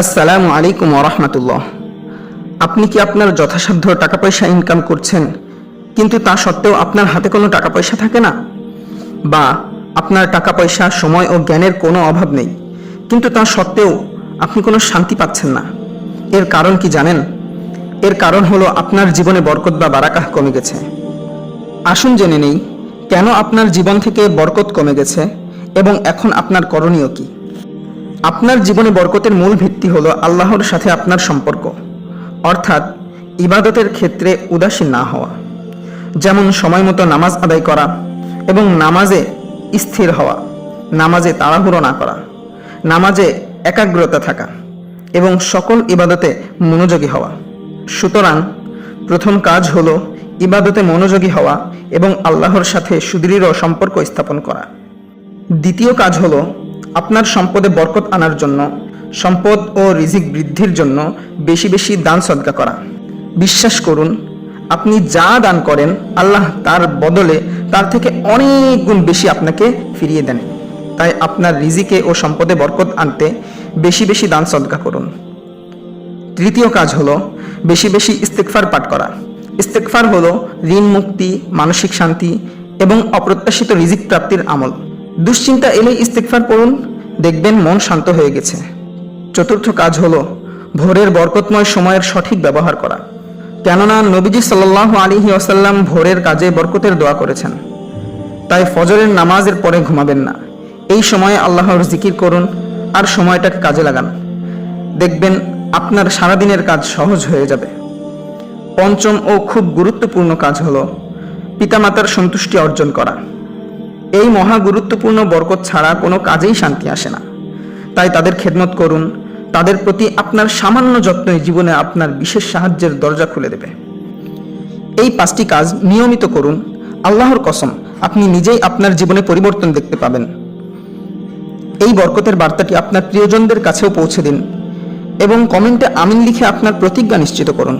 আসসালামু আলাইকুম ওরহমতুল্লাহ আপনি কি আপনার যথাসাধ্য টাকা পয়সা ইনকাম করছেন, কিন্তু তা সত্ত্বেও আপনার হাতে কোনো টাকা পয়সা থাকে না? বা আপনার টাকা পয়সা সময় ও জ্ঞানের কোনো অভাব নেই, কিন্তু তা সত্ত্বেও আপনি কোনো শান্তি পাচ্ছেন না। এর কারণ কি জানেন? এর কারণ হলো আপনার জীবনে বরকত বা বারাকাহ কমে গেছে। আসুন জেনে নেই, কেন আপনার জীবন থেকে বরকত কমে গেছে এবং এখন আপনার করণীয় কি? আপনার জীবনে বরকতের মূল ভিত্তি হলো আল্লাহর সাথে আপনার সম্পর্ক, অর্থাৎ ইবাদতের ক্ষেত্রে উদাসীন না হওয়া। যেমন সময় মতো নামাজ আদায় করা এবং নামাজে স্থির হওয়া, নামাজে তাড়াহুড়ো না করা, নামাজে একাগ্রতা থাকা এবং সকল ইবাদতে মনোযোগী হওয়া। সুতরাং প্রথম কাজ হলো ইবাদতে মনোযোগী হওয়া এবং আল্লাহর সাথে সুদৃঢ় সম্পর্ক স্থাপন করা। দ্বিতীয় কাজ হলো আপনার সম্পদে বরকত আনার জন্য, সম্পদ ও রিজিক বৃদ্ধির জন্য বেশি বেশি দান সদকা করা। বিশ্বাস করুন, আপনি যা দান করেন, আল্লাহ তার বদলে তার থেকে অনেক গুণ বেশি আপনাকে ফিরিয়ে দেন। তাই আপনার রিজিকে ও সম্পদে বরকত আনতে বেশি বেশি দান সদকা করুন। তৃতীয় কাজ হলো বেশি বেশি ইস্তেকফার পাঠ করা। ইস্তেকফার হলো ঋণ মুক্তি, মানসিক শান্তি এবং অপ্রত্যাশিত রিজিক প্রাপ্তির আমল। দুশ্চিন্তা এলেই ইস্তেকফার পড়ুন, দেখবেন মন শান্ত হয়ে গেছে। চতুর্থ কাজ হলো ভোরের বরকতময় সময়ের সঠিক ব্যবহার করা। কেননা নবীজি সাল্লাহ আলিহি আসাল্লাম ভোরের কাজে বরকতের দোয়া করেছেন। তাই ফজরের নামাজের পরে ঘুমাবেন না। এই সময়ে আল্লাহর জিকির করুন আর সময়টাকে কাজে লাগান। দেখবেন আপনার সারাদিনের কাজ সহজ হয়ে যাবে। পঞ্চম ও খুব গুরুত্বপূর্ণ কাজ হলো পিতামাতার সন্তুষ্টি অর্জন করা। এই মহা গুরুত্বপূর্ণ বরকত ছাড়া কোনো কাজেই শান্তি আসে না। তাই তাদের খেদমত করুন, তাদের প্রতি আপনার সামান্য যত্নই জীবনে আপনার বিশেষ সাহায্যের দরজা খুলে দেবে। এই পাঁচটি কাজ নিয়মিত করুন, আল্লাহর কসম, আপনি নিজেই আপনার জীবনে পরিবর্তন দেখতে পাবেন। এই বরকতের বার্তাটি আপনার প্রিয়জনদের কাছেও পৌঁছে দিন এবং কমেন্টে আমিন লিখে আপনার প্রতিজ্ঞা নিশ্চিত করুন।